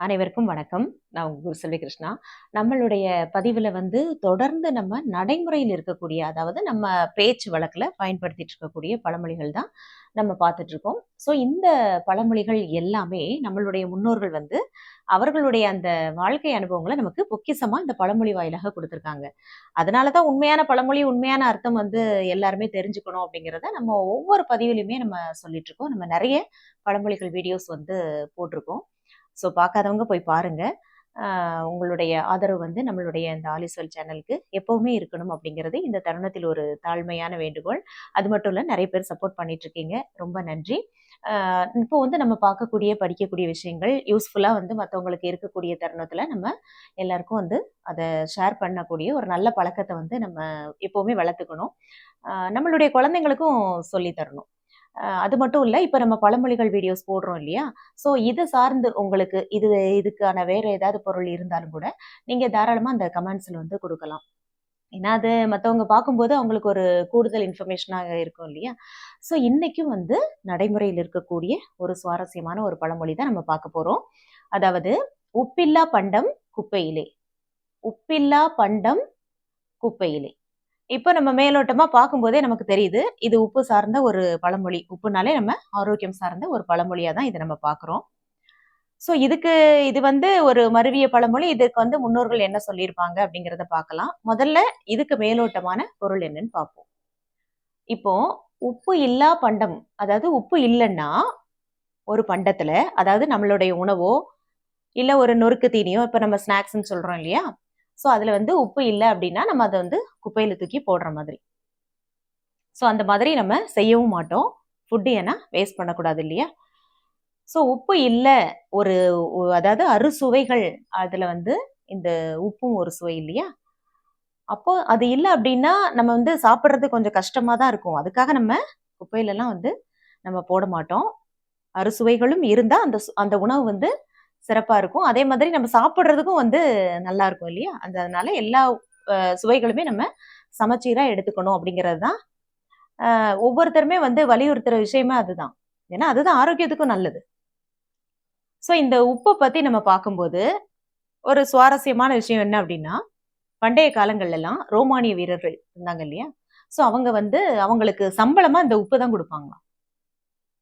அனைவருக்கும் வணக்கம். நான் உங்க குரு செல்வி கிருஷ்ணா. நம்மளுடைய பதிவில் வந்து தொடர்ந்து நம்ம நடைமுறையில் இருக்கக்கூடிய அதாவது நம்ம பேச்சு வழக்கில் பயன்படுத்திட்டு இருக்கக்கூடிய பழமொழிகள் தான் நம்ம பார்த்துட்ருக்கோம் ஸோ இந்த பழமொழிகள் எல்லாமே நம்மளுடைய முன்னோர்கள் வந்து அவர்களுடைய அந்த வாழ்க்கை அனுபவங்களை நமக்கு பொக்கிசமாக இந்த பழமொழி வாயிலாக கொடுத்துருக்காங்க. அதனால தான் உண்மையான பழமொழி உண்மையான அர்த்தம் வந்து எல்லாருமே தெரிஞ்சுக்கணும் அப்படிங்கிறத நம்ம ஒவ்வொரு பதிவிலையுமே நம்ம சொல்லிட்டு இருக்கோம். நம்ம நிறைய பழமொழிகள் வீடியோஸ் வந்து போட்டிருக்கோம். ஸோ பார்க்காதவங்க போய் பாருங்க. ஆஹ் உங்களுடைய ஆதரவு வந்து நம்மளுடைய இந்த ஆலிசோல் சேனலுக்கு எப்பவுமே இருக்கணும் அப்படிங்கிறது இந்த தருணத்தில் ஒரு தாழ்மையான வேண்டுகோள். அது மட்டும் இல்லை நிறைய பேர் சப்போர்ட் பண்ணிட்டு இருக்கீங்க. ரொம்ப நன்றி. ஆஹ் இப்போ வந்து நம்ம பார்க்கக்கூடிய படிக்கக்கூடிய விஷயங்கள் யூஸ்ஃபுல்லாக வந்து மற்றவங்களுக்கு இருக்கக்கூடிய தருணத்தில் நம்ம எல்லாருக்கும் வந்து அதை ஷேர் பண்ணக்கூடிய ஒரு நல்ல பழக்கத்தை வந்து நம்ம எப்போவுமே வளர்த்துக்கணும். ஆஹ் நம்மளுடைய குழந்தைங்களுக்கும் சொல்லி தரணும். அது மட்டும் இல்லை இப்போ நம்ம பழமொழிகள் வீடியோஸ் போடுறோம் இல்லையா? ஸோ இது சார்ந்து உங்களுக்கு இது இதுக்கான வேறு ஏதாவது பொருள் இருந்தாலும் கூட நீங்கள் தாராளமாக அந்த கமெண்ட்ஸில் வந்து கொடுக்கலாம். ஏன்னா அது மற்றவங்க பார்க்கும்போது அவங்களுக்கு ஒரு கூடுதல் இன்ஃபர்மேஷனாக இருக்கும் இல்லையா? ஸோ இன்றைக்கும் வந்து நடைமுறையில் இருக்கக்கூடிய ஒரு சுவாரஸ்யமான ஒரு பழமொழி தான் நம்ம பார்க்க போகிறோம் அதாவது உப்பில்லா பண்டம் குப்பையிலே. உப்பில்லா பண்டம் குப்பையிலே. இப்போ நம்ம மேலோட்டமா பார்க்கும்போதே நமக்கு தெரியுது இது உப்பு சார்ந்த ஒரு பழமொழி. உப்புனாலே நம்ம ஆரோக்கியம் சார்ந்த ஒரு பழமொழியா தான் இதை நம்ம பார்க்குறோம். ஸோ இதுக்கு இது வந்து ஒரு மருவிய பழமொழி. இதுக்கு வந்து முன்னோர்கள் என்ன சொல்லியிருப்பாங்க அப்படிங்கிறத பார்க்கலாம். முதல்ல இதுக்கு மேலோட்டமான பொருள் என்னன்னு பார்ப்போம். இப்போ உப்பு இல்லா பண்டம் அதாவது உப்பு இல்லைன்னா ஒரு பண்டத்துல அதாவது நம்மளுடைய உணவோ இல்லை ஒரு நொறுக்கு தீனியோ இப்போ நம்ம ஸ்நாக்ஸ்ன்னு சொல்றோம் இல்லையா? ஸோ அதில் வந்து உப்பு இல்லை அப்படின்னா நம்ம அதை வந்து குப்பையில் தூக்கி போடுற மாதிரி. ஸோ அந்த மாதிரி நம்ம செய்யவும் மாட்டோம். ஃபுட்டு ஏன்னா வேஸ்ட் பண்ணக்கூடாது இல்லையா? ஸோ உப்பு இல்லை ஒரு அதாவது அறுசுவைகள் அதில் வந்து இந்த உப்பும் ஒரு சுவை இல்லையா? அப்போ அது இல்லை அப்படின்னா நம்ம வந்து சாப்பிட்றது கொஞ்சம் கஷ்டமாக தான் இருக்கும். அதுக்காக நம்ம குப்பையிலலாம் வந்து நம்ம போட மாட்டோம். அறுசுவைகளும் இருந்தால் அந்த அந்த உணவு வந்து சிறப்பாக இருக்கும். அதே மாதிரி நம்ம சாப்பிட்றதுக்கும் வந்து நல்லா இருக்கும் இல்லையா? அந்த அதனால எல்லா சுவைகளுமே நம்ம சமச்சீராக எடுத்துக்கணும் அப்படிங்கிறது தான் ஒவ்வொருத்தருமே வந்து வலியுறுத்துற விஷயமே அதுதான். ஏன்னா அதுதான் ஆரோக்கியத்துக்கும் நல்லது. ஸோ இந்த உப்பை பற்றி நம்ம பார்க்கும்போது ஒரு சுவாரஸ்யமான விஷயம் என்ன அப்படின்னா பண்டைய காலங்கள்லாம் ரோமானிய வீரர்கள் இருந்தாங்க இல்லையா? ஸோ அவங்க வந்து அவங்களுக்கு சம்பளமாக இந்த உப்பு தான் கொடுப்பாங்களாம்.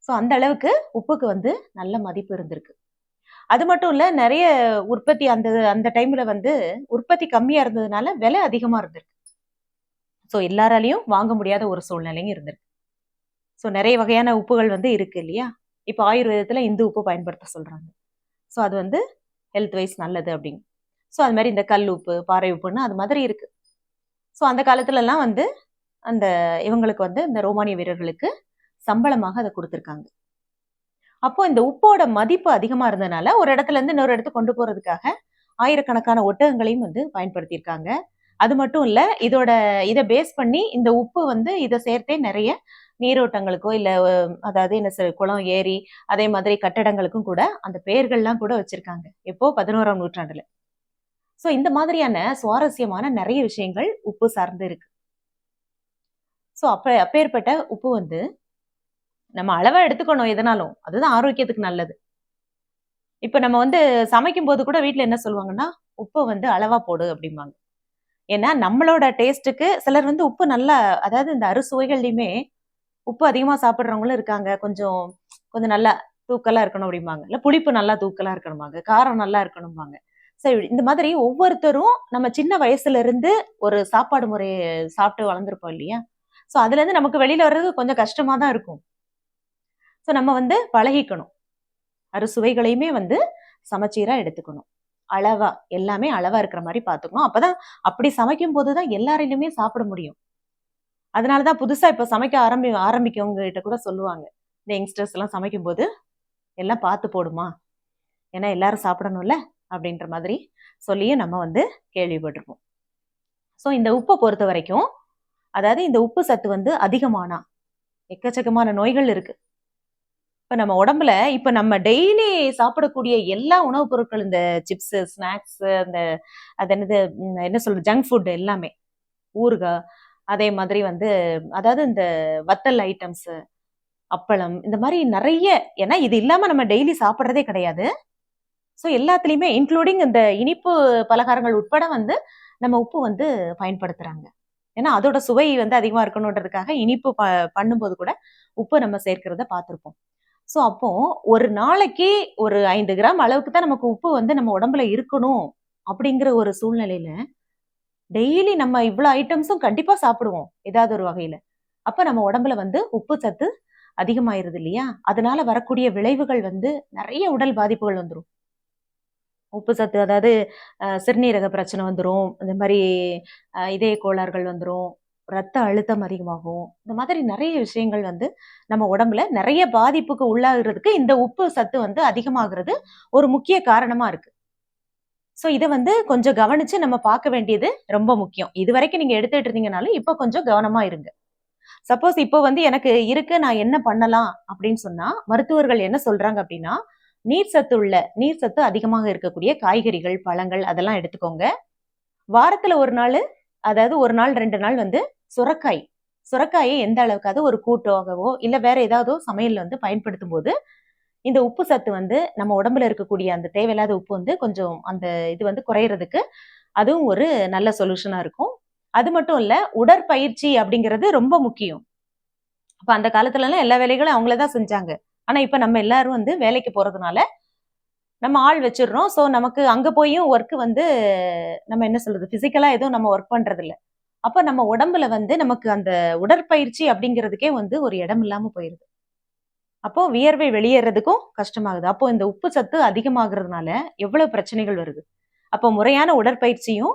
ஸோ அந்த அளவுக்கு உப்புக்கு வந்து நல்ல மதிப்பு இருந்திருக்கு. அது மட்டும் இல்லை நிறைய உற்பத்தி அந்த அந்த டைம்ல வந்து உற்பத்தி கம்மியா இருந்ததுனால விலை அதிகமா இருந்திருக்கு. ஸோ எல்லாராலையும் வாங்க முடியாத ஒரு சூழ்நிலையும் இருந்திருக்கு. ஸோ நிறைய வகையான உப்புகள் வந்து இருக்கு இல்லையா? இப்போ ஆயுர்வேதத்தில் இந்து உப்பு பயன்படுத்த சொல்கிறாங்க ஸோ அது வந்து ஹெல்த் வைஸ் நல்லது அப்படின்னு. ஸோ அது மாதிரி இந்த கல் உப்பு பாறை உப்புன்னு அது மாதிரி இருக்கு. ஸோ அந்த காலத்துலலாம் வந்து அந்த இவங்களுக்கு வந்து இந்த ரோமானிய வீரர்களுக்கு சம்பளமாக அதை கொடுத்துருக்காங்க. அப்போ இந்த உப்போட மதிப்பு அதிகமா இருந்ததுனால ஒரு இடத்துல இருந்து இன்னொரு இடத்துக்கு கொண்டு போறதுக்காக ஆயிரக்கணக்கான ஒட்டகங்களையும் வந்து பயன்படுத்தியிருக்காங்க. அது மட்டும் இல்ல இதோட இதை பேஸ் பண்ணி இந்த உப்பு வந்து இதை சேர்த்தே நிறைய நீரோட்டங்களுக்கோ இல்ல அதாவது என்ன சொல் குளம் ஏரி அதே மாதிரி கட்டடங்களுக்கும் கூட அந்த பெயர்கள்லாம் கூட வச்சிருக்காங்க. எப்போ? பதினோராம் நூற்றாண்டுல. ஸோ இந்த மாதிரியான சுவாரஸ்யமான நிறைய விஷயங்கள் உப்பு சார்ந்து இருக்கு. ஸோ அப்ப அப்பேற்பட்ட உப்பு வந்து நம்ம அளவாக எடுத்துக்கணும் எதனாலும். அதுதான் ஆரோக்கியத்துக்கு நல்லது. இப்போ நம்ம வந்து சமைக்கும் போது கூட வீட்டில் என்ன சொல்லுவாங்கன்னா உப்பை வந்து அளவா போடு அப்படிம்பாங்க. ஏன்னா நம்மளோட டேஸ்ட்டுக்கு சிலர் வந்து உப்பு நல்லா அதாவது இந்த அறுசுவைகள்லையுமே உப்பு அதிகமாக சாப்பிட்றவங்களும் இருக்காங்க. கொஞ்சம் கொஞ்சம் நல்லா தூக்கலாக இருக்கணும் அப்படிம்பாங்க. இல்லை புளிப்பு நல்லா தூக்கலா இருக்கணும்பாங்க. காரம் நல்லா இருக்கணும்பாங்க. சரி இந்த மாதிரி ஒவ்வொருத்தரும் நம்ம சின்ன வயசுல இருந்து ஒரு சாப்பாடு முறையை சாப்பிட்டு வளர்ந்துருப்போம் இல்லையா? ஸோ அதுலேருந்து நமக்கு வெளியில் வர்றது கொஞ்சம் கஷ்டமா தான் இருக்கும். ஸோ நம்ம வந்து பழகிக்கணும். அறுசுவைகளையுமே வந்து சமச்சீராக எடுத்துக்கணும். அளவா எல்லாமே அளவா இருக்கிற மாதிரி பார்த்துக்கணும் அப்பதான் அப்படி சமைக்கும் போது தான் எல்லாரையிலுமே சாப்பிட முடியும். அதனால தான் புதுசாக இப்போ சமைக்க ஆரம்பி ஆரம்பிக்கவங்க கிட்ட கூட சொல்லுவாங்க. இந்த யங்ஸ்டர்ஸ் எல்லாம் சமைக்கும் போது எல்லாம் பார்த்து போடுமா? ஏன்னா எல்லாரும் சாப்பிடணும்ல? அப்படின்ற மாதிரி சொல்லியும் நம்ம வந்து கேள்விப்பட்டிருப்போம். ஸோ இந்த உப்பை பொறுத்த வரைக்கும் அதாவது இந்த உப்பு சத்து வந்து அதிகமானா எக்கச்சக்கமான நோய்கள் இருக்குது இப்போ நம்ம உடம்புல இப்ப நம்ம டெய்லி சாப்பிடக்கூடிய எல்லா உணவுப் பொருட்கள் இந்த சிப்ஸு ஸ்நாக்ஸ் அந்த அது என்னது என்ன சொல்றது ஜங்க் ஃபுட் எல்லாமே ஊறுகாய் அதே மாதிரி வந்து அதாவது இந்த வத்தல் ஐட்டம்ஸ் அப்பளம் இந்த மாதிரி நிறைய ஏன்னா இது இல்லாம நம்ம டெய்லி சாப்பிட்றதே கிடையாது. ஸோ எல்லாத்துலேயுமே இன்க்ளூடிங் இந்த இனிப்பு பலகாரங்கள் உட்பட வந்து நம்ம உப்பு வந்து பயன்படுத்துறாங்க. ஏன்னா அதோட சுவை வந்து அதிகமாக இருக்கணுன்றதுக்காக இனிப்பு ப பண்ணும்போது கூட உப்பு நம்ம சேர்க்கிறத பார்த்துருப்போம். ஸோ அப்போ ஒரு நாளைக்கு ஒரு ஐந்து கிராம் அளவுக்கு தான் நமக்கு உப்பு வந்து நம்ம உடம்புல இருக்கணும் அப்படிங்கிற ஒரு சூழ்நிலையில டெய்லி நம்ம இவ்வளோ ஐட்டம்ஸும் கண்டிப்பா சாப்பிடுவோம் ஏதாவது ஒரு வகையில. அப்ப நம்ம உடம்புல வந்து உப்பு சத்து அதிகமாயிருது இல்லையா? அதனால வரக்கூடிய விளைவுகள் வந்து நிறைய உடல் பாதிப்புகள் வந்துடும் உப்பு சத்து அதாவது சிறுநீரக பிரச்சனை வந்துடும் இந்த மாதிரி இதய கோளாறுகள் வந்துடும் ரத்த அழுத்தம் அதிகமாகும். இந்த மாதிரி நிறைய விஷயங்கள் வந்து நம்ம உடம்புல நிறைய பாதிப்புக்கு உள்ளாகிறதுக்கு இந்த உப்பு சத்து வந்து அதிகமாகிறது ஒரு முக்கிய காரணமா இருக்கு. ஸோ இதை வந்து கொஞ்சம் கவனிச்சு நம்ம பார்க்க வேண்டியது ரொம்ப முக்கியம். இது வரைக்கும் நீங்க எடுத்துட்டு இருந்தீங்கனாலும் இப்போ கொஞ்சம் கவனமா இருங்க. சப்போஸ் இப்போ வந்து எனக்கு இருக்கு நான் என்ன பண்ணலாம் அப்படின்னு சொன்னா மருத்துவர்கள் என்ன சொல்றாங்க அப்படின்னா நீர் சத்து உள்ள நீர் சத்து அதிகமாக இருக்கக்கூடிய காய்கறிகள் பழங்கள் அதெல்லாம் எடுத்துக்கோங்க. வாரத்துல ஒரு நாள் அதாவது ஒரு நாள் ரெண்டு நாள் வந்து சுரக்காய். சுரக்காயை எந்த அளவுக்காவது ஒரு கூட்டாகவோ இல்லை வேற ஏதாவது சமையலில் வந்து பயன்படுத்தும் போது இந்த உப்பு சத்து வந்து நம்ம உடம்புல இருக்கக்கூடிய அந்த தேவையில்லாத உப்பு வந்து கொஞ்சம் அந்த இது வந்து குறையிறதுக்கு அதுவும் ஒரு நல்ல சொல்யூஷனாக இருக்கும். அது மட்டும் இல்லை உடற்பயிற்சி அப்படிங்கிறது ரொம்ப முக்கியம். அப்போ அந்த காலத்துலலாம் எல்லா வேலைகளும் அவங்கள தான் செஞ்சாங்க. ஆனால் இப்போ நம்ம எல்லாரும் வந்து வேலைக்கு போகிறதுனால நம்ம ஆள் வச்சிடுறோம். ஸோ நமக்கு அங்கே போயும் ஒர்க்கு வந்து நம்ம என்ன சொல்றது? ஃபிசிக்கலாக எதுவும் நம்ம ஒர்க் பண்ணுறதில்ல அப்ப நம்ம உடம்புல வந்து நமக்கு அந்த உடற்பயிற்சி அப்படிங்கிறதுக்கே வந்து ஒரு இடம் இல்லாம போயிருது. அப்போ வியர்வை வெளியேறதுக்கும் கஷ்டமாகுது. அப்போ இந்த உப்பு சத்து அதிகமாகிறதுனால எவ்வளவு பிரச்சனைகள் வருது? அப்போ முறையான உடற்பயிற்சியும்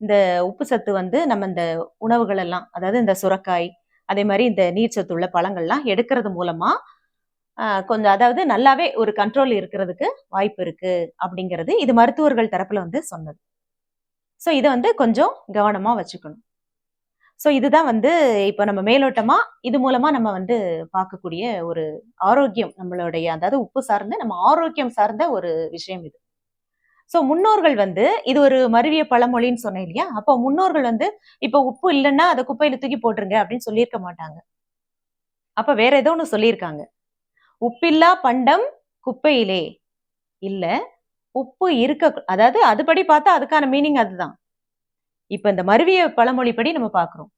இந்த உப்பு சத்து வந்து நம்ம இந்த உணவுகள் எல்லாம் அதாவது இந்த சுரக்காய் அதே மாதிரி இந்த நீர் சத்து உள்ள பழங்கள்லாம் எடுக்கிறது மூலமா கொஞ்சம் அதாவது நல்லாவே ஒரு கண்ட்ரோல் இருக்கிறதுக்கு வாய்ப்பு இருக்கு அப்படிங்கிறது இது மருத்துவர்கள் தரப்புல வந்து சொன்னது. ஸோ இதை வந்து கொஞ்சம் கவனமா வச்சுக்கணும். ஸோ இதுதான் வந்து இப்போ நம்ம மேலோட்டமா இது மூலமா நம்ம வந்து பார்க்கக்கூடிய ஒரு ஆரோக்கியம் நம்மளுடைய அதாவது உப்பு சார்ந்த நம்ம ஆரோக்கியம் சார்ந்த ஒரு விஷயம் இது. ஸோ முன்னோர்கள் வந்து இது ஒரு மருவிய பழமொழின்னு சொன்னேன் இல்லையா? அப்போ முன்னோர்கள் வந்து இப்போ உப்பு இல்லைன்னா அதை குப்பையில தூக்கி போட்டுருங்க அப்படின்னு சொல்லியிருக்க மாட்டாங்க. அப்ப வேற ஏதோ ஒன்று சொல்லியிருக்காங்க. உப்பில்லா பண்டம் குப்பையிலே. இல்ல உப்பு இருக்க அதாவது அதுபடி பார்த்தா அதுக்கான மீனிங் அதுதான். இப்ப இந்த மருவிய பழமொழிப்படி நம்ம பாக்குறோம்.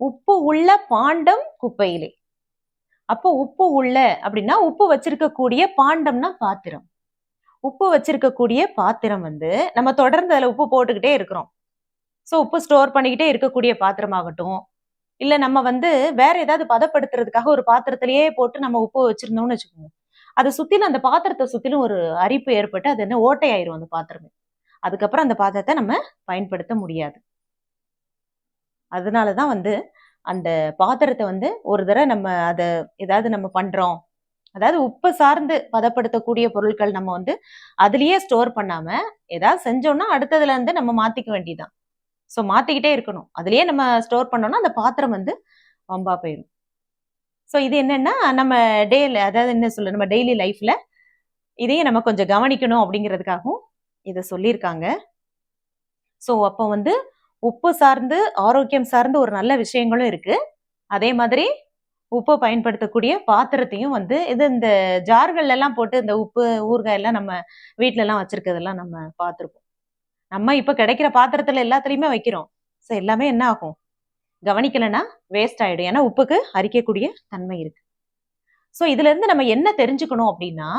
உப்பு உள்ள பாண்டம் குப்பையிலே. அப்போ உப்பு உள்ள அப்படின்னா உப்பு வச்சிருக்கக்கூடிய பாண்டம்னா பாத்திரம். உப்பு வச்சிருக்கக்கூடிய பாத்திரம் வந்து நம்ம தொடர்ந்து அதுல உப்பு போட்டுக்கிட்டே இருக்கிறோம். ஸோ உப்பு ஸ்டோர் பண்ணிக்கிட்டே இருக்கக்கூடிய பாத்திரமாகட்டும். இல்ல நம்ம வந்து வேற ஏதாவது பதப்படுத்துறதுக்காக ஒரு பாத்திரத்திலேயே போட்டு நம்ம உப்பு வச்சிருந்தோம்னு வச்சுக்கோங்க. அதை சுத்திலும் அந்த பாத்திரத்தை சுத்திலும் ஒரு அரிப்பு ஏற்பட்டு அது என்ன ஓட்டை ஆயிரும் அந்த பாத்திரமே. அதுக்கப்புறம் அந்த பாத்திரத்தை நம்ம பயன்படுத்த முடியாது. அதனால தான் வந்து அந்த பாத்திரத்தை வந்து ஒரு தடவை நம்ம அதை ஏதாவது நம்ம பண்றோம். அதாவது உப்பு சார்ந்து பதப்படுத்தக்கூடிய பொருட்கள் நம்ம வந்து அதுலயே ஸ்டோர் பண்ணாம ஏதாவது செஞ்சோம்னா அடுத்ததுல இருந்து நம்ம மாத்திக்க வேண்டியதுதான். ஸோ மாத்திக்கிட்டே இருக்கணும். அதுலயே நம்ம ஸ்டோர் பண்ணோம்னா அந்த பாத்திரம் வந்து வம்பா போயிடும் ஸோ இது என்னன்னா நம்ம டெய்லி அதாவது என்ன சொல்ல நம்ம டெய்லி லைஃப்ல இதையும் நம்ம கொஞ்சம் கவனிக்கணும் அப்படிங்கிறதுக்காகவும் இதை சொல்லியிருக்காங்க ஸோ அப்போ வந்து உப்பு சார்ந்து ஆரோக்கியம் சார்ந்து ஒரு நல்ல விஷயங்களும் இருக்குது அதே மாதிரி உப்பை பயன்படுத்தக்கூடிய பாத்திரத்தையும் வந்து இது இந்த ஜார்கள் எல்லாம் போட்டு இந்த உப்பு ஊறுகாய் எல்லாம் நம்ம வீட்டிலலாம் வச்சுருக்கதெல்லாம் நம்ம பார்த்துருப்போம் நம்ம இப்போ கிடைக்கிற பாத்திரத்தில் எல்லாத்துலேயுமே வைக்கிறோம். ஸோ எல்லாமே என்ன ஆகும்? கவனிக்கலைன்னா வேஸ்ட் ஆகிடும் ஏன்னா உப்புக்கு அரிக்கக்கூடிய தன்மை இருக்குது ஸோ இதுலேருந்து நம்ம என்ன தெரிஞ்சுக்கணும் அப்படின்னா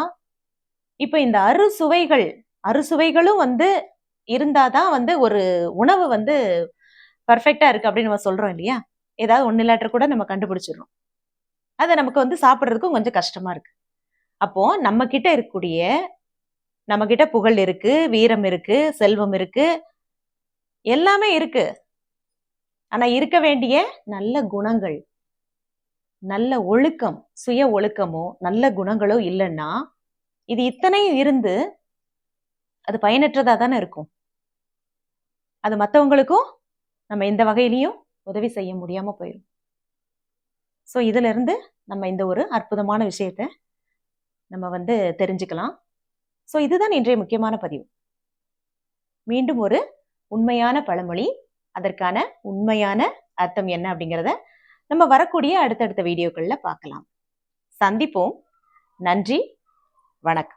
இப்போ இந்த அறுசுவைகள் அறுசுவைகளும் வந்து இருந்தாதான் வந்து ஒரு உணவு வந்து பர்ஃபெக்டாக இருக்குது அப்படின்னு நம்ம சொல்கிறோம் இல்லையா? ஏதாவது ஒன்று இல்லாட்ட கூட நம்ம கண்டுபிடிச்சிடறோம். அதை நமக்கு வந்து சாப்பிட்றதுக்கும் கொஞ்சம் கஷ்டமாக இருக்குது அப்போது நம்மக்கிட்ட இருக்கக்கூடிய நம்மக்கிட்ட புகழ் இருக்குது வீரம் இருக்குது செல்வம் இருக்குது எல்லாமே இருக்குது ஆனால் இருக்க வேண்டிய நல்ல குணங்கள் நல்ல ஒழுக்கம் சுய ஒழுக்கமோ நல்ல குணங்களோ இல்லைன்னா இது இத்தனையும் இருந்து அது பயனற்றதா தானே இருக்கும். அது மற்றவங்களுக்கும் நம்ம எந்த வகையிலையும் உதவி செய்ய முடியாம போயிடும் ஸோ இதுல இருந்து நம்ம இந்த ஒரு அற்புதமான விஷயத்த நம்ம வந்து தெரிஞ்சுக்கலாம். ஸோ இதுதான் இன்றைய முக்கியமான பதிவு. மீண்டும் ஒரு உண்மையான பழமொழி அதற்கான உண்மையான அர்த்தம் என்ன அப்படிங்கிறத நம்ம வரக்கூடிய அடுத்தடுத்த வீடியோக்களில் பார்க்கலாம். சந்திப்போம். நன்றி. வணக்கம்.